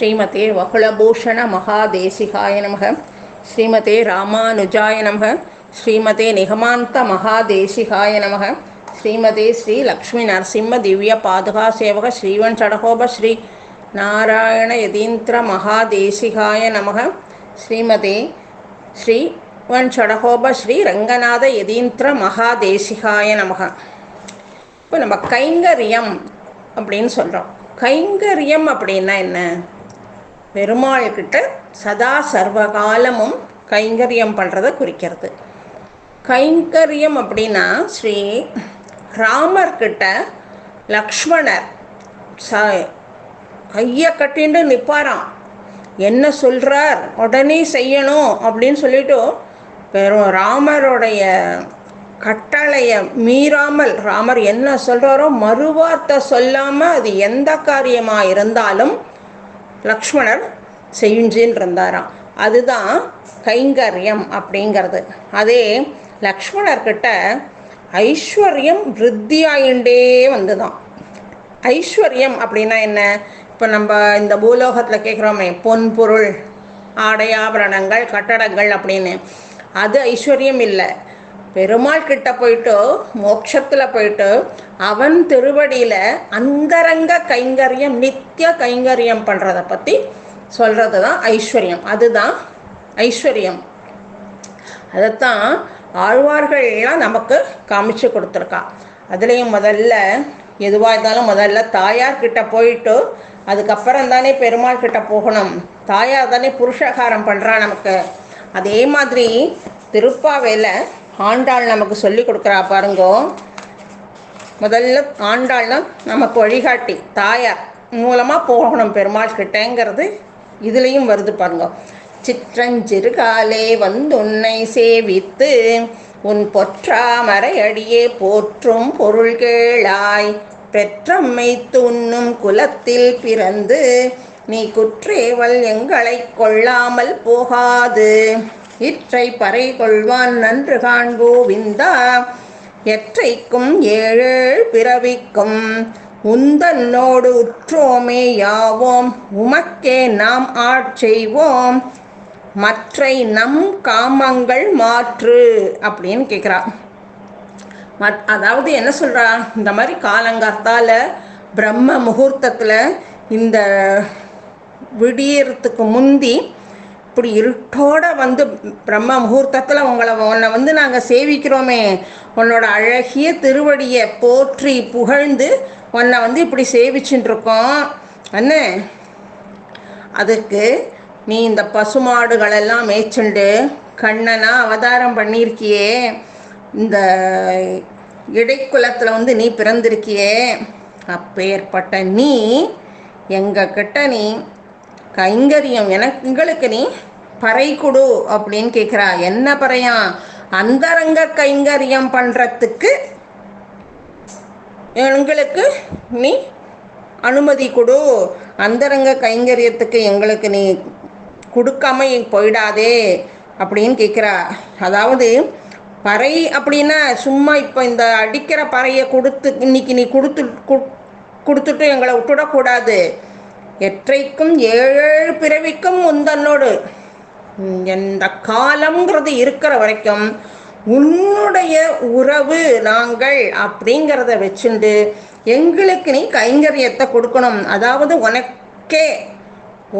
ஸ்ரீமதே வகுளபூஷண மகாதேசிகாய நமக. ஸ்ரீமதே ராமானுஜாய நமக. ஸ்ரீமதே நிகமாந்த மகாதேசிகாய நமக. ஸ்ரீமதே ஸ்ரீ லக்ஷ்மி நரசிம்ம திவ்ய பாதுகா சேவக ஸ்ரீவன் சடகோப ஸ்ரீ நாராயண யதீந்திர மகாதேசிகாய நமக. ஸ்ரீமதே ஸ்ரீ வன் சடகோப ஸ்ரீ ரங்கநாத யதீந்திர மகாதேசிகாய நமக. இப்போ நம்ம கைங்கரியம் அப்படின்னு சொல்கிறோம் கைங்கரியம் அப்படின்னா என்ன? பெருமாள் கிட்ட சதா சர்வகாலமும் கைங்கரியம் பண்ணுறதை குறிக்கிறது. கைங்கரியம் அப்படின்னா ஸ்ரீ ராமர்கிட்ட லக்ஷ்மணர் ச கையை கட்டின்னு நிற்பாராம் என்ன சொல்கிறார் உடனே செய்யணும் அப்படின்னு சொல்லிட்டு பெரும் ராமருடைய கட்டளையை மீறாமல் ராமர் என்ன சொல்கிறாரோ மறுவார்த்தை சொல்லாமல் அது எந்த காரியமாக இருந்தாலும் லக்ஷ்மணர் செஞ்சின்னு இருந்தாராம் அதுதான் கைங்கரியம் அப்படிங்கிறது. அதே லக்ஷ்மணர்கிட்ட ஐஸ்வர்யம் விருத்தியாயிண்டே வந்துதான். ஐஸ்வர்யம் அப்படின்னா என்ன? இப்போ நம்ம இந்த பூலோகத்தில் கேட்குறோமே பொன் பொருள் ஆடை ஆபரணங்கள் கட்டடங்கள் அப்படின்னு. அது ஐஸ்வர்யம் இல்லை. பெருமாள் கிட்ட போயிட்டு மோட்சத்தில் போயிட்டு அவன் திருவடியில் அந்தரங்க கைங்கரியம் நித்திய கைங்கரியம் பண்ணுறதை பற்றி சொல்கிறது தான் ஐஸ்வர்யம். அதுதான் ஐஸ்வர்யம். அதைத்தான் ஆழ்வார்கள்லாம் நமக்கு காமிச்சு கொடுத்துருக்கா. அதுலேயும் முதல்ல எதுவாக இருந்தாலும் முதல்ல தாயார்கிட்ட போயிட்டு அதுக்கப்புறம் தானே பெருமாள் கிட்ட போகணும். தாயார் தானே புருஷகாரம் பண்ணுறா நமக்கு. அதே மாதிரி திருப்பாவையில் ஆண்டாள் நமக்கு சொல்லி கொடுக்குறா பாருங்கோ. முதல்ல ஆண்டாள்னா நமக்கு வழிகாட்டி தாயார் மூலமாக போகணும் பெருமாள் கிட்டேங்கிறது இதுலேயும் வருது பாருங்க. சிற்றஞ்சிறுகாலே வந்துன்னை சேவித்து உன் பொற்றாமரை அடியே போற்றும் பொருள் கேளாய். பெற்றம்மை துண்ணும் குலத்தில் பிறந்து நீ குற்றேவல் எங்களை கொள்ளாமல் போகாது. இற்றை பறை கொள்வான் நன்று காண்கோவிந்தா எற்றைக்கும் ஏழு பிறவிக்கும் உந்தன்னோடு உற்றோமே யாவோம். உமக்கே நாம் ஆட்செய்வோம் மற்றை நம் காமங்கள் மாற்று அப்படின்னு கேட்குறா மத் அதாவது என்ன சொல்கிறா இந்த மாதிரி காலங்காத்தால் பிரம்ம முகூர்த்தத்தில் இந்த விடியறதுக்கு முந்தி இப்படி இருட்டோட வந்து பிரம்ம முகூர்த்தத்தில் உங்களை உன்னை வந்து நாங்கள் சேவிக்கிறோமே. உன்னோட அழகிய திருவடியை போற்றி புகழ்ந்து உன்னை வந்து இப்படி சேவிச்சுட்டு இருக்கோம் என்ன அதுக்கு நீ இந்த பசுமாடுகளெல்லாம் மேய்ச்சுண்டு கண்ணனா அவதாரம் பண்ணியிருக்கியே. இந்த இடைக்குலத்தில் வந்து நீ பிறந்திருக்கியே. அப்பேற்பட்ட நீ எங்கக்கிட்ட நீ கைங்கரியம். எனக்கு எங்களுக்கு நீ பறை கொடு அப்படின்னு கேட்குறா என்ன பறையா? அந்தரங்க கைங்கரியம் பண்ணுறதுக்கு எங்களுக்கு நீ அனுமதி கொடு. அந்தரங்க கைங்கரியத்துக்கு எங்களுக்கு நீ கொடுக்காம போயிடாதே அப்படின்னு கேட்குறா அதாவது பறை அப்படின்னா சும்மா இப்போ இந்த அடிக்கிற பறையை கொடுத்து இன்னைக்கு நீ கொடுத்து கொடுத்துட்டு எங்களை விட்டுடக்கூடாது. எற்றைக்கும் ஏழு பிறவிக்கும் உந்தன்னோடு. எந்த காலம்ங்கிறது இருக்கிற வரைக்கும் உன்னுடைய உறவு நாங்கள் அப்படிங்கிறத வச்சுண்டு எங்களுக்கு நீ கைங்கரியத்தை கொடுக்கணும். அதாவது உனக்கே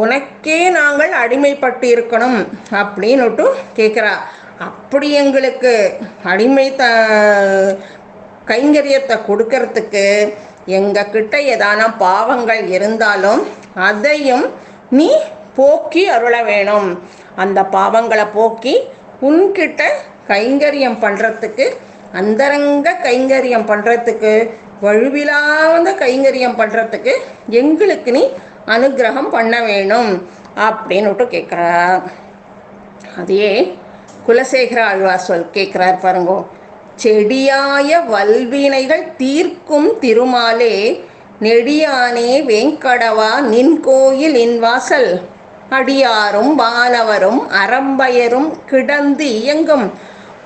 உனக்கே நாங்கள் அடிமைப்பட்டு இருக்கணும் அப்படின்னுட்டு கேட்குறா அப்படி எங்களுக்கு அடிமை த கைங்கரியத்தை கொடுக்கறதுக்கு எங்கள் கிட்ட ஏதான பாவங்கள் இருந்தாலும் அதையும் நீ போக்கி அருள வேணும். அந்த பாவங்களை போக்கி உன்கிட்ட கைங்கரியம் பண்ணுறதுக்கு அந்தரங்க கைங்கரியம் பண்ணுறதுக்கு வழுவிலாத கைங்கரியம் பண்ணுறதுக்கு எங்களுக்கு நீ அனுகிரகம் பண்ண வேணும் அப்படின்னுட்டு கேட்குறா அதையே குலசேகர ஆழ்வார் சொல் கேட்குறார் பாருங்கோ. செடியாய வல்வினைகள் தீர்க்கும் திருமாலே நெடியானே வேங்கடவா நின் கோயில் நின் வாசல். அடியாரும் வானவரும் அறம்பயரும் கிடந்து இயங்கும்.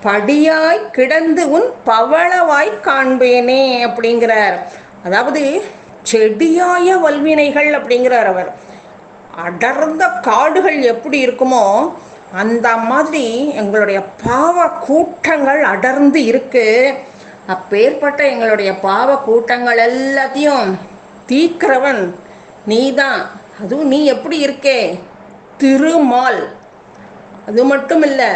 படியாய் கிடந்து உன் பவளவாய் காண்பேனே அப்படிங்கிறார். அதாவது செடியாய வல்வினைகள் அப்படிங்கிறார் அவர். அடர்ந்த காடுகள் எப்படி இருக்குமோ அந்த மாதிரி எங்களுடைய பாவ கூட்டங்கள் அடர்ந்து இருக்கு. அப்பேற்பட்ட எங்களுடைய பாவ கூட்டங்கள் எல்லாத்தையும் தீக்கிறவன் நீதான். அதுவும் நீ எப்படி இருக்கே? திருமால். அது மட்டும் இல்லை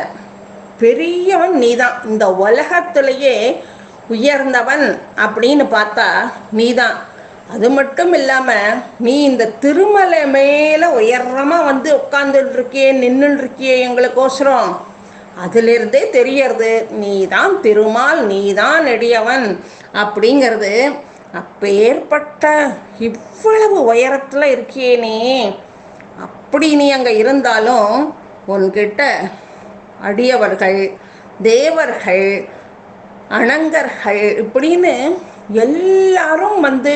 பெரியவன் நீதான். இந்த உலகத்திலேயே உயர்ந்தவன் அப்படின்னு பார்த்தா நீதான். அது மட்டும் இல்லாமல் நீ இந்த திருமலை மேலே உயரமாக வந்து உட்கார்ந்துட்டு இருக்கியே நின்றுட்டு இருக்கியே எங்களுக்கோசரம். அதிலிருந்தே தெரியறது நீ தான் திருமால் நீ தான் நெடியவன் அப்படிங்கிறது. அப்பேற்பட்ட இவ்வளவு உயரத்தில் இருக்கியே நீ. அப்படி நீ அங்கே இருந்தாலும் உன்கிட்ட அடியவர்கள் தேவர்கள் அணங்கர்கள் இப்படின்னு எல்லாரும் வந்து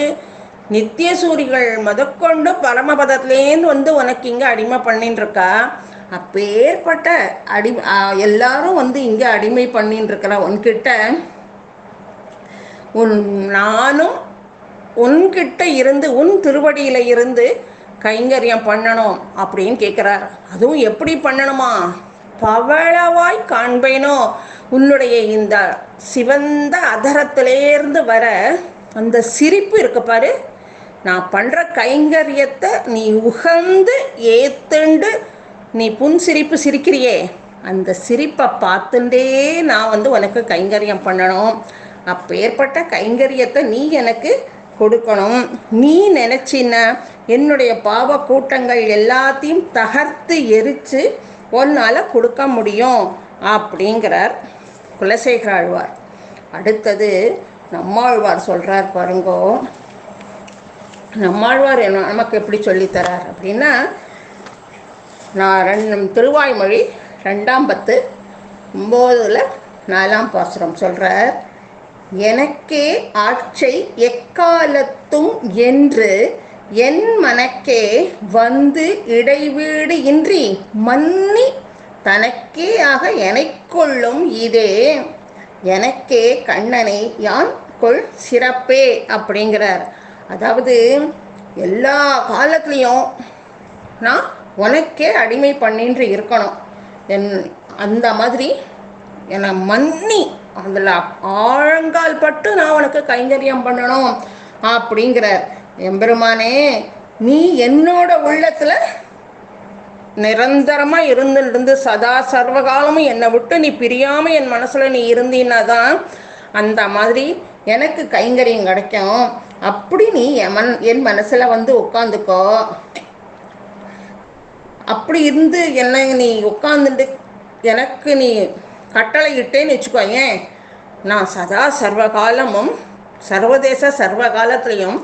நித்திய சூரிகள் முதற்கொண்டு பரமபதத்துலேருந்து வந்து உனக்கு இங்கே அடிமை பண்ணின்னு இருக்கா அப்பேற்பட்ட அடி எல்லாரும் வந்து இங்கே அடிமை பண்ணின்னு இருக்கிற உன்கிட்ட. உன் நானும் உன்கிட்ட இருந்து உன் திருவடியில் இருந்து கைங்கரியம் பண்ணணும் அப்படின்னு கேட்குறார் அதுவும் எப்படி பண்ணணுமா? பவளவாய் காண்பேனோ? உன்னுடைய இந்த சிவந்த அதரத்திலேருந்து வர அந்த சிரிப்பு இருக்கு பாரு. நான் பண்ணுற கைங்கரியத்தை நீ உகந்து ஏத்துண்டு நீ புன் சிரிப்பு சிரிக்கிறியே. அந்த சிரிப்பை பார்த்துட்டே நான் வந்து உனக்கு கைங்கரியம் பண்ணணும். அப்பேற்பட்ட கைங்கரியத்தை நீ எனக்கு கொடுக்கணும். நீ நினச்சின்னா என்னுடைய பாவ கூட்டங்கள் எல்லாத்தையும் தகர்த்து எரித்து உன்னால் கொடுக்க முடியும் அப்படிங்கிறார் குலசேகர் ஆழ்வார். அடுத்தது நம்மாழ்வார் சொல்கிறார் பாருங்கோ நம்மாழ்வார் என்ன நமக்கு எப்படி சொல்லித்தரார் அப்படின்னா நான் ரெண்டு திருவாய்மொழி ரெண்டாம் பத்து ஒம்போதில் நாலாம் பாசுரம் சொல்கிறார் எனக்கே ஆட்சை எக்காலத்தும் என்று என் மனக்கே வந்து இடைவீடு இன்றி மன்னி தனக்கே ஆக எனக்குள்ளும் இதே. எனக்கே கண்ணனை யான் கொள் சிறப்பே அப்படிங்கிறார். அதாவது எல்லா காலத்துலேயும் நான் உனக்கே அடிமை பண்ணின்று இருக்கணும். என் அந்த மாதிரி என்னை மன்னி அதில் ஆழங்கால் பட்டு நான் உனக்கு கைங்கரியம் பண்ணணும் அப்படிங்கிறார் எம்பெருமானே நீ என்னோட உள்ளத்தில் நிரந்தரமாக இருந்து சதா சர்வகாலமும் என்னை விட்டு நீ பிரியாமல் என் மனசில் நீ இருந்தீன்னா தான் அந்த மாதிரி எனக்கு கைங்கரியம் கிடைக்கும். அப்படி நீ என் மன் என் மனசில் வந்து உட்காந்துக்கோ அப்படி இருந்து என்ன நீ உட்காந்துட்டு எனக்கு நீ கட்டளை இட்டேன்னு வச்சுக்கோயேன். நான் சதா சர்வகாலமும் சர்வதேச சர்வகாலத்துலேயும்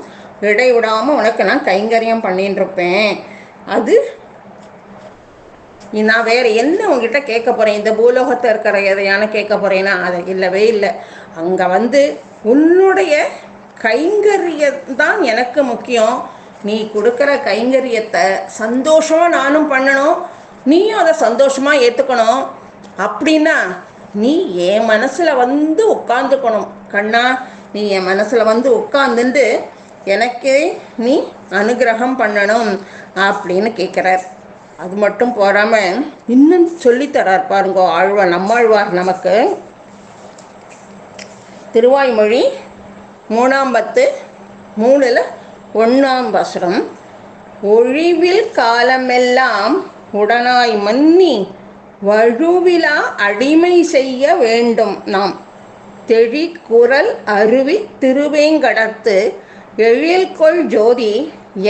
இடைவிடாமல் உனக்கு நான் கைங்கரியம் பண்ணின்னு இருப்பேன் அது நான் வேற என்ன உங்ககிட்ட கேட்க போறேன்? இந்த பூலோகத்தில் இருக்கிற எதையான கேட்க போறேன்னா அது இல்லவே இல்லை. அங்கே வந்து உன்னுடைய கைங்கரியம் தான் எனக்கு முக்கியம். நீ கொடுக்குற கைங்கரியத்தை சந்தோஷமாக நானும் பண்ணணும். நீயும் அதை சந்தோஷமாக ஏற்றுக்கணும் அப்படின்னா நீ என் மனசில் வந்து உட்காந்துக்கணும் கண்ணா நீ என் மனசில் வந்து உட்காந்துட்டு எனக்கே நீ அனுகிரகம் பண்ணணும் அப்படின்னு கேட்குறார். அது மட்டும் போகாமல் இன்னும் சொல்லித்தரார் பாருங்க ஆழ்வார் நம்மாழ்வார் நமக்கு. திருவாய்மொழி மூணாம் பத்து மூணில் ஒன்றாம் வசனம் ஒழிவில் காலமெல்லாம் உடனாய் மன்னி வழுவிலா அடிமை செய்ய வேண்டும் நாம். தெழி குரல் அருவி திருவேங்கடத்து எழில்கொள் ஜோதி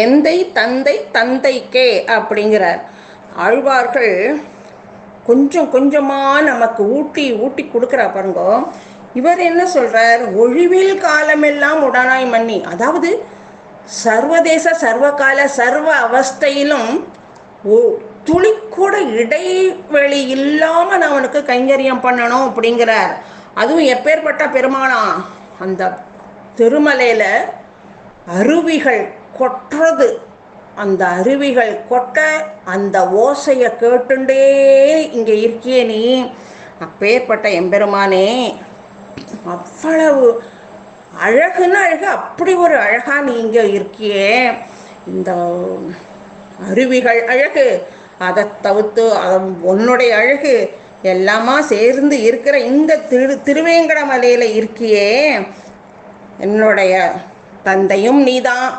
எந்தை தந்தை தந்தைக்கே அப்படிங்கிறார். ஆழ்வார்கள் கொஞ்சம் கொஞ்சமாக நமக்கு ஊட்டி ஊட்டி கொடுக்குறா பாருங்க. இவர் என்ன சொல்றார்? ஒழிவில் காலமெல்லாம் உடனாய் மன்னி. அதாவது சர்வதேச சர்வகால சர்வ அவஸ்தையிலும் துளி கூட இடைவெளி இல்லாமல் நான் அவனுக்கு கைங்கரியம் பண்ணணும் அப்படிங்கிறார். அதுவும் எப்பேற்பட்ட பெருமானா? அந்த திருமலையில் அருவிகள் கொட்டுறது. அந்த அருவிகள் கொட்ட அந்த ஓசையை கேட்டுண்டே இங்கே இருக்கியே நீ. அப்பேற்பட்ட எம்பெருமானே அவ்வளவு அழகுன்னு அழகு அப்படி ஒரு அழகா நீ இங்கே இருக்கியே. இந்த அருவிகள் அழகு அதை தவிர்த்து உன்னுடைய அழகு எல்லாமா சேர்ந்து இருக்கிற இந்த திரு திருவேங்கடமலையில் இருக்கியே. என்னுடைய தந்தையும் நீதான்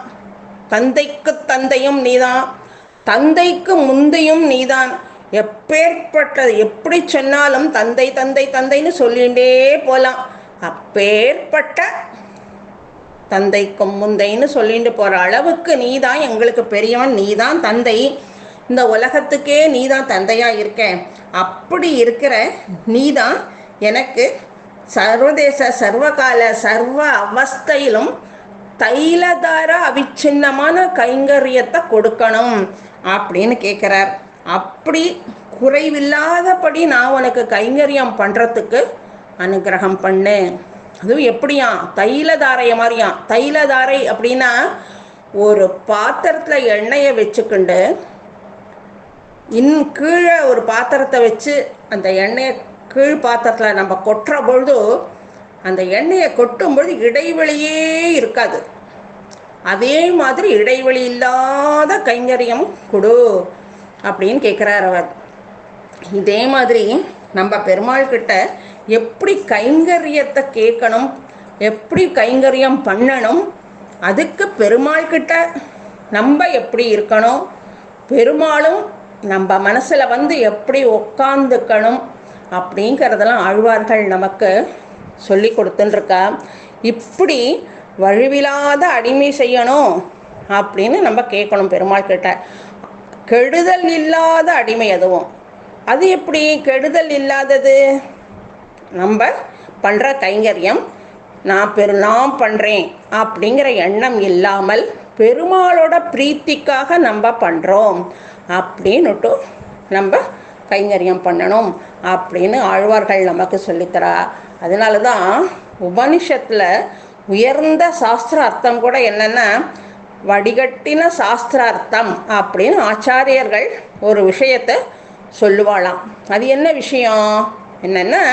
தந்தைக்கு தந்தையும் நீதான் தந்தைக்கு முந்தையும் நீதான். எப்பேற்பட்டது எப்படி சொன்னாலும் தந்தை தந்தை தந்தைன்னு சொல்லிகிட்டே போகலாம் அப்பேற்பட்ட தந்தைக்கும் முந்தைன்னு சொல்லிட்டு போகிற அளவுக்கு நீ தான் எங்களுக்கு பெரியவன் நீ தான் தந்தை. இந்த உலகத்துக்கே நீ தான் தந்தையாக இருக்க. அப்படி இருக்கிற நீ தான் எனக்கு சர்வதேச சர்வகால சர்வ அவஸ்தையிலும் தைலதார அவிச்சின்னமான கைங்கரியத்தை கொடுக்கணும் அப்படின்னு கேட்குறார் அப்படி குறைவில்லாதபடி நான் உனக்கு கைங்கரியம் பண்ணுறதுக்கு அனுகிரகம் பண்ணு. அதுவும் எப்படியா? தைலதாரைய மாதிரியா? தைலதாரை அப்படின்னா ஒரு பாத்திரத்தில் எண்ணெயை வச்சுக்கிண்டு இன் கீழே ஒரு பாத்திரத்தை வச்சு அந்த எண்ணெயை கீழ் பாத்திரத்தில் நம்ம கொட்டுற பொழுது அந்த எண்ணெயை கொட்டும் பொழுது இடைவெளியே இருக்காது. அதே மாதிரி இடைவெளி இல்லாத கைங்கரியம் கொடு அப்படின்னு கேட்குறார் அவர். இதே மாதிரி நம்ம பெருமாள் கிட்ட எப்படி கைங்கரியத்தை கேட்கணும்? எப்படி கைங்கரியம் பண்ணணும்? அதுக்கு பெருமாள் கிட்ட நம்ம எப்படி இருக்கணும்? பெருமாளும் நம்ம மனசில் வந்து எப்படி உக்காந்துக்கணும்? அப்படிங்கிறதெல்லாம் ஆழ்வார்கள் நமக்கு சொல்லி கொடுத்துட்டுருக்கா இப்படி வழுவில்லாத அடிமை செய்யணும் அப்படின்னு நம்ம கேட்கணும் பெருமாள் கிட்ட. கெடுதல் இல்லாத அடிமை அதுவும். அது எப்படி? கெடுதல் இல்லாதது? நம்ம பண்ணுற கைங்கரியம் நான் பெரு நான் பண்ணுறேன் அப்படிங்கிற எண்ணம் இல்லாமல் பெருமாளோட பிரீத்திக்காக நம்ம பண்ணுறோம் அப்படின்னுட்டு நம்ம கைங்கரியம் பண்ணணும் அப்படின்னு ஆழ்வார்கள் நமக்கு சொல்லித்தரா. அதனால தான் உபனிஷத்தில் உயர்ந்த சாஸ்திர அர்த்தம் கூட என்னென்னா வடிகட்டின சாஸ்திர அர்த்தம் அப்படின்னு ஆச்சாரியர்கள் ஒரு விஷயத்தை சொல்லுவாளாம். அது என்ன விஷயம்? என்னென்னா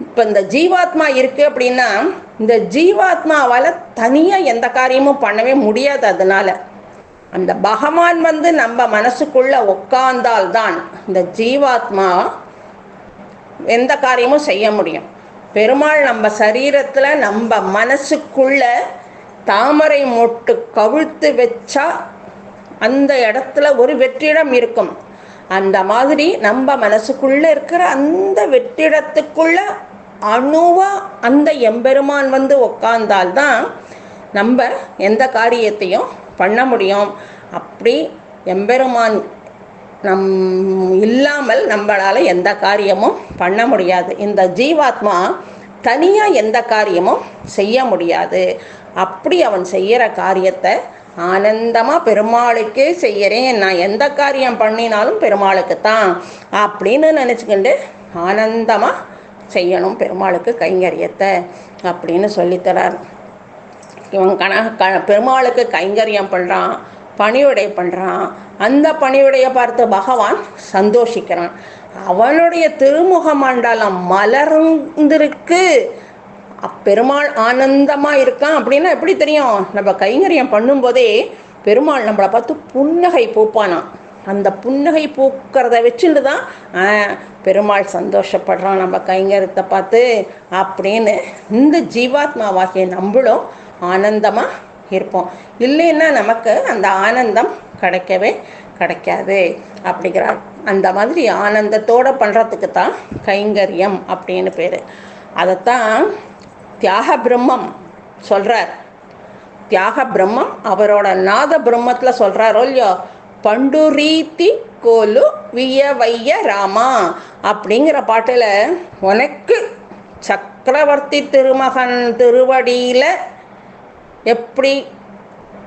இப்போ இந்த ஜீவாத்மா இருக்குது அப்படின்னா இந்த ஜீவாத்மாவால் தனியாக எந்த காரியமும் பண்ணவே முடியாது அதனால். அந்த பகவான் வந்து நம்ம மனசுக்குள்ள உட்கார்ந்தால்தான் இந்த ஜீவாத்மா எந்த காரியமும் செய்ய முடியும். பெருமாள் நம்ம சரீரத்தில் நம்ம மனசுக்குள்ள தாமரை மொட்டு கவிழ்த்து வச்சா அந்த இடத்துல ஒரு வெற்றிடம் இருக்கும். அந்த மாதிரி நம்ம மனசுக்குள்ளே இருக்கிற அந்த வெற்றிடத்துக்குள்ள அணுவாக அந்த எம்பெருமான் வந்து உக்காந்தால்தான் நம்ம எந்த காரியத்தையும் பண்ண முடியும். அப்படி எம்பெருமான் நம் இல்லாமல் நம்மளால் எந்த காரியமும் பண்ண முடியாது. இந்த ஜீவாத்மா தனியாக எந்த காரியமும் செய்ய முடியாது. அப்படி அவன் செய்கிற காரியத்தை ஆனந்தமாக பெருமாளுக்கே செய்கிறேன் நான் எந்த காரியம் பண்ணினாலும் பெருமாளுக்கு தான் அப்படின்னு நினச்சிக்கிண்டு ஆனந்தமாக செய்யணும் பெருமாளுக்கு கைங்கரியத்தை அப்படின்னு சொல்லித்தரார் இவன் கண க பெருமாளுக்கு கைங்கரியம் பண்ணுறான் பணிவுடை பண்ணுறான் அந்த பணியுடைய பார்த்து பகவான் சந்தோஷிக்கிறான். அவனுடைய திருமுக மண்டலம் மலர்ந்திருக்கு. பெருமாள் ஆனந்தமாக இருக்கான் அப்படின்னா எப்படி தெரியும்? நம்ம கைங்கரியம் பண்ணும்போதே பெருமாள் நம்மளை பார்த்து புன்னகை பூப்பானான் அந்த புன்னகை பூக்கிறத வச்சுட்டு தான் பெருமாள் சந்தோஷப்படுறான் நம்ம கைங்கரியத்தை பார்த்து அப்படின்னு இந்த ஜீவாத்மாவாகிய நம்மளும் ஆனந்தமாக இருப்போம். இல்லைன்னா நமக்கு அந்த ஆனந்தம் கிடைக்கவே கிடைக்காது அப்படிங்கிறார். அந்த மாதிரி ஆனந்தத்தோடு பண்ணுறதுக்கு தான் கைங்கரியம் அப்படின்னு பேர். அதைத்தான் தியாக பிரம்மம் சொல்கிறார் தியாக பிரம்மம் அவரோட நாத பிரம்மத்தில் சொல்கிறாரோ இல்லையோ? பண்டுரீத்தி கோலு வியவைய ராமா அப்படிங்கிற பாட்டில் உனக்கு சக்கரவர்த்தி திருமகன் திருவடியில் எப்படி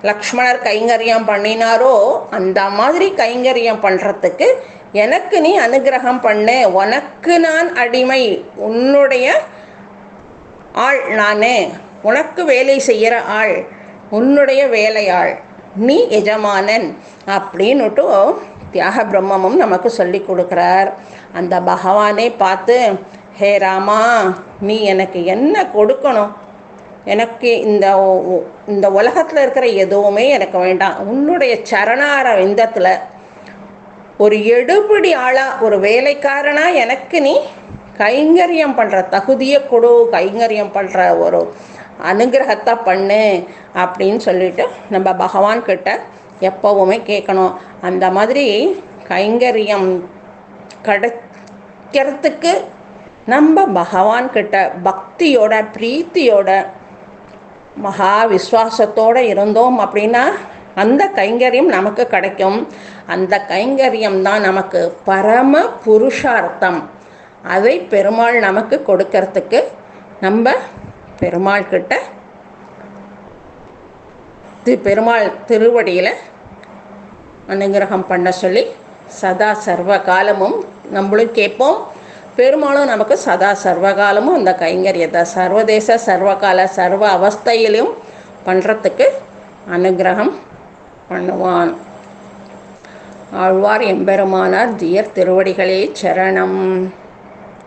லக்ஷ்மணர் கைங்கரியம் பண்ணினாரோ அந்த மாதிரி கைங்கரியம் பண்ணுறதுக்கு எனக்கு நீ அனுகிரகம் பண்ணு. உனக்கு நான் அடிமை. உன்னுடைய ஆள் நானே. உனக்கு வேலை செய்கிற ஆள். உன்னுடைய வேலையாள். நீ எஜமானன் அப்படின்னுட்டு தியாக பிரம்மமும் நமக்கு சொல்லி கொடுக்குறார். அந்த பகவானே பார்த்து ஹே ராமா நீ எனக்கு என்ன கொடுக்கணும்? எனக்கு இந்த இந்த உலகத்தில் இருக்கிற எதுவுமே எனக்கு வேண்டாம். உன்னுடைய சரணார விந்தத்தில் ஒரு எடுபிடி ஆளாக ஒரு வேலைக்காரனாக எனக்கு நீ கைங்கரியம் பண்ணுற தகுதியை கொடு. கைங்கரியம் பண்ணுற ஒரு அனுகிரகத்தை பண்ணு. அப்படின்னு சொல்லிட்டு நம்ம பகவான்கிட்ட எப்போவுமே கேட்கணும். அந்த மாதிரி கைங்கரியம் கிடைக்கிறதுக்கு நம்ம பகவான்கிட்ட பக்தியோட பிரீத்தியோட மகா விசுவாசத்தோடு இருந்தோம் அப்படின்னா அந்த கைங்கரியம் நமக்கு கிடைக்கும். அந்த கைங்கரியம் தான் நமக்கு பரம புருஷார்த்தம். அதை பெருமாள் நமக்கு கொடுக்கறதுக்கு நம்ம பெருமாள்கிட்ட தி பெருமாள் திருவடியில் அனுகிரகம் பண்ண சொல்லி சதா சர்வ காலமும் நம்மளும் கேட்போம். பெருமாளும் நமக்கு சதா சர்வ காலமும் அந்த கைங்கரியத்தை சர்வதேச சர்வகால சர்வ அவஸ்தையிலும் பண்ணுறதுக்கு அனுகிரகம் பண்ணுவான். ஆழ்வார் எம்பெருமானார் தியர் திருவடிகளே சரணம்.